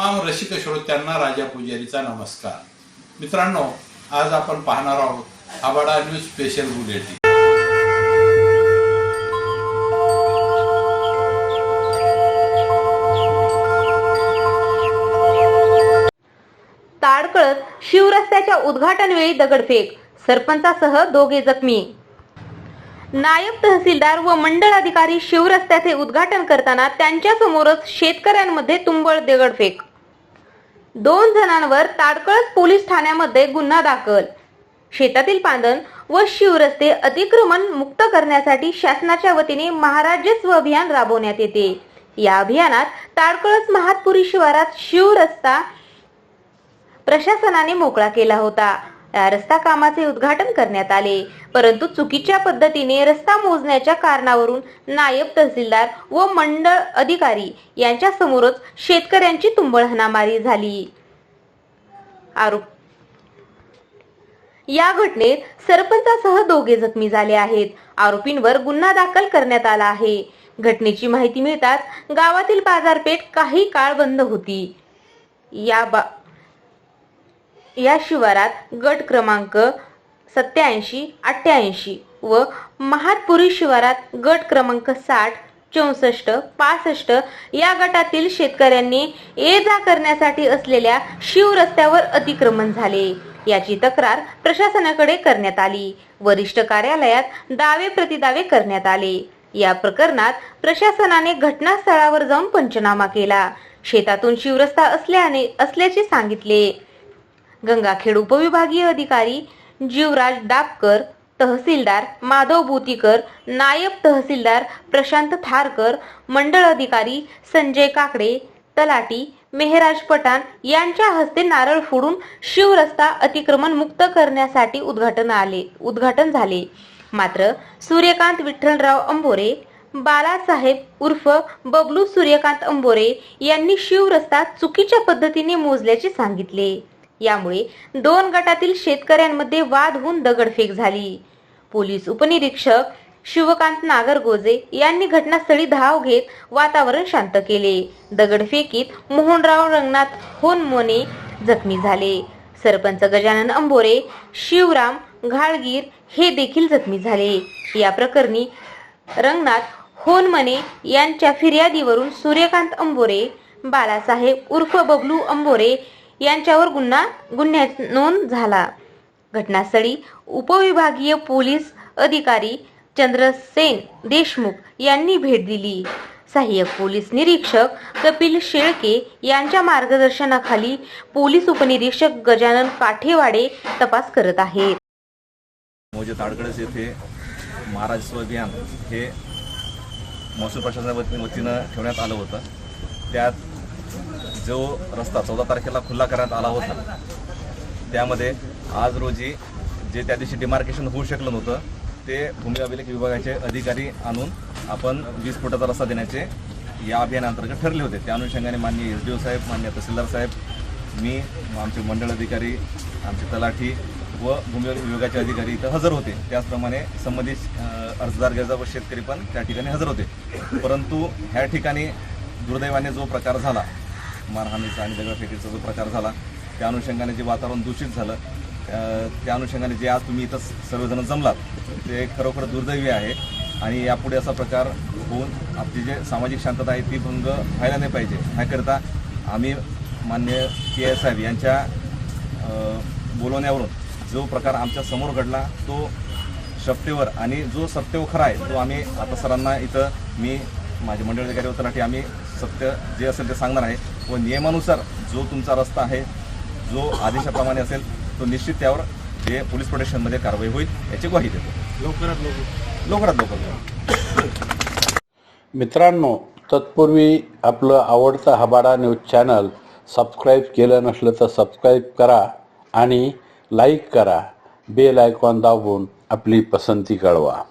तमाम रसिक श्रोत्यांना राजा पुजारीचा नमस्कार. मित्रांनो आज आपण पाहणार आहोत आबाडा न्यूज स्पेशल बुलेटिन. ताडकळत शिवरस्त्याच्या उद्घाटनवेळी दगडफेक सरपंचासह दोघे जखमी. नायब तहसीलदार व मंडळ अधिकारी शिवरस्त्याचे उद्घाटन करताना त्यांच्या समोरच शेतकऱ्यांमध्ये तुंबळ दगडफेक. दोन जणांवर ताडकळत पोलीस ठाण्यामध्ये गुन्हा दाखल. शेतातील पांदन व शिवरस्ते अतिक्रमण मुक्त करण्यासाठी शासनाच्या वतीने महाराजस्व अभियान राबवण्यात येते. या अभियानात ताडकळत महातपुरी शिवारात शिवरस्ता प्रशासनाने मोकळा केला होता. रस्ता कामाचे उद्घाटन करण्यात आले. परंतु चुकीच्या पद्धतीने रस्ता मोजण्याच्या कारणावरून नायब तहसीलदार व मंडळ अधिकारी यांच्या समोरच शेतकऱ्यांची तुंबळ हाणामारी झाली. आरोप या घटनेत सरपंचासह दोघे जखमी झाले आहेत. आरोपींवर गुन्हा दाखल करण्यात आला आहे. घटनेची माहिती मिळताच गावातील बाजारपेठ काही काळ बंद होती. या बा या शिवारात गट क्रमांक सत्याऐंशी अठ्ठ्याऐंशी व महातपुरी शिवारात गट क्रमांक साठ चौसष्ट पासष्ट या गटातील शेतकऱ्यांनी ये जा करण्यासाठी असलेल्या शिवरस्त्यावर अतिक्रमण झाले. याची तक्रार प्रशासनाकडे करण्यात आली. वरिष्ठ कार्यालयात दावे प्रतिदावे करण्यात आले. या प्रकरणात प्रशासनाने घटनास्थळावर जाऊन पंचनामा केला. शेतातून शिवरस्ता असल्याने असल्याचे सांगितले. गंगाखेड उपविभागीय अधिकारी जीवराज डापकर तहसीलदार माधव बोतीकर नायब तहसीलदार प्रशांत थारकर मंडळ अधिकारी संजय काकडे तलाटी मेहराज पठाण यांच्या हस्ते नारळ फोडून शिवरस्ता अतिक्रमण मुक्त करण्यासाठी उद्घाटन आले उद्घाटन झाले. मात्र सूर्यकांत विठ्ठलराव अंबोरे बालासाहेब उर्फ बबलू सूर्यकांत अंबोरे यांनी शिवरस्ता चुकीच्या पद्धतीने मोजल्याचे सांगितले. यामुळे दोन गटातील शेतकऱ्यांमध्ये वाद होऊन दगडफेक झाली. पोलीस उपनिरीक्षक शिवकांत नागरगोजे यांनी घटनास्थळी धाव घेत वातावरण शांत केले. दगडफेकीत मोहनराव रंगनाथ होनमोने जखमी झाले. सरपंच गजानन अंबोरे शिवराम घाळगीर हे देखील जखमी झाले. या प्रकरणी रंगनाथ होनमने यांच्या फिर्यादीवरून सूर्यकांत अंबोरे बालासाहेब उर्फ बबलू अंबोरे यांच्यावर गुन्हा गुन्ह्यात नोंद झाला. घटनास्थळी उपविभागीय पोलीस अधिकारी चंद्रसेन देशमुख यांनी भेट दिली. सहाय्यक पोलीस निरीक्षक कपिल शेळके यांच्या मार्गदर्शनाखाली पोलीस उपनिरीक्षक गजानन काठेवाडे तपास करत आहेत. मोजे ताडकळस येथे महाराज अभियान हे महसूल प्रशासनाच्या वतीनं ठेवण्यात आलं होतं. त्यात जो रस्ता चौदा तारखेला खुल्ला करण्यात आला होता त्यामध्ये आज रोजी जे त्या दिवशी डिमार्केशन होऊ शकलं नव्हतं ते भूमी अभिलेख विभागाचे अधिकारी आणून आपण वीस फुटाचा रस्ता देण्याचे या अभियानांतर्गत ठरले होते. त्या अनुषंगाने माननीय एस डी ओ साहेब मान्य तहसीलदार साहेब मी आमचे मंडळ अधिकारी आमचे तलाठी व भूमी विभागाचे अधिकारी इथं हजर होते. त्याचप्रमाणे संबंधित अर्जदार गरजा व शेतकरी पण त्या ठिकाणी हजर होते. परंतु ह्या ठिकाणी दुर्दैवाने जो प्रकार झाला मारहाणीचा आणि दगडफेकीचा जो प्रकार झाला त्या अनुषंगाने जे वातावरण दूषित झालं त्या अनुषंगाने जे आज तुम्ही इथं सर्वजण जमलात ते खरोखर दुर्दैवी आहे. आणि यापुढे असा प्रकार होऊन आपली जे सामाजिक शांतता आहे ती भंग व्हायला नाही पाहिजे. ह्याकरिता आम्ही मान्य के एस साहेब यांच्या बोलवण्यावरून जो प्रकार आमच्यासमोर घडला तो शपथेवर आणि जो सत्यव खरा आहे तो आम्ही आता सरांना इथं मी माझे मंडळ अधिकारी व तलाठी आम्ही सत्य जे असेल ते सांगणार आहे. व नियमानुसार जो तुमचा रस्ता आहे जो आदेशाप्रमाणे असेल तो निश्चित त्यावर जे पोलीस प्रोटेक्शनमध्ये कारवाई होईल याची ग्वाही देतो. लवकरात लवकर. लवकरात लवकर मित्रांनो तत्पूर्वी आपलं आवडतं हबाडा न्यूज चॅनल सबस्क्राईब केलं नसलं तर सबस्क्राईब करा आणि लाईक करा. बेल आयकॉन दाबून आपली पसंती कळवा.